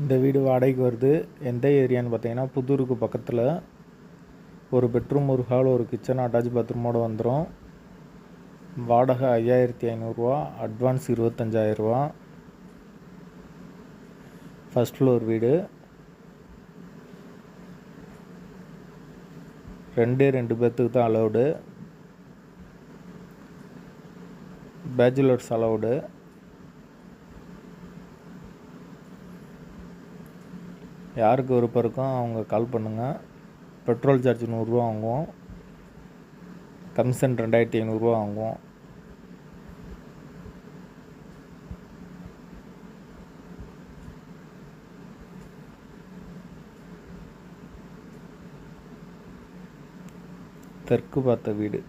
இந்த வீடு வாடகைக்கு வருது. எந்த ஏரியான்னு பார்த்தீங்கன்னா புதூருக்கு பக்கத்தில் ஒரு பெட்ரூம் ஒரு ஹால் ஒரு கிச்சன் அட்டாச் பாத்ரூமோடு வந்துடும் வாடகை ஐயாயிரத்தி ஐநூறுரூவா அட்வான்ஸ் இருபத்தஞ்சாயிரரூவா ஃபஸ்ட் ஃப்ளோர் வீடு. ரெண்டே ரெண்டு பேர்த்துக்கு தான் அலௌடு பேச்சுலர்ஸ் அலௌடு யாருக்கு விருப்பம் இருக்கோ அவங்க கால் பண்ணுங்கள் பெட்ரோல் சார்ஜ் நூறுரூவா வாங்குவோம். கமிஷன் ரெண்டாயிரத்தி ஐநூறுரூவா வாங்குவோம். தெற்கு பார்த்த வீடு.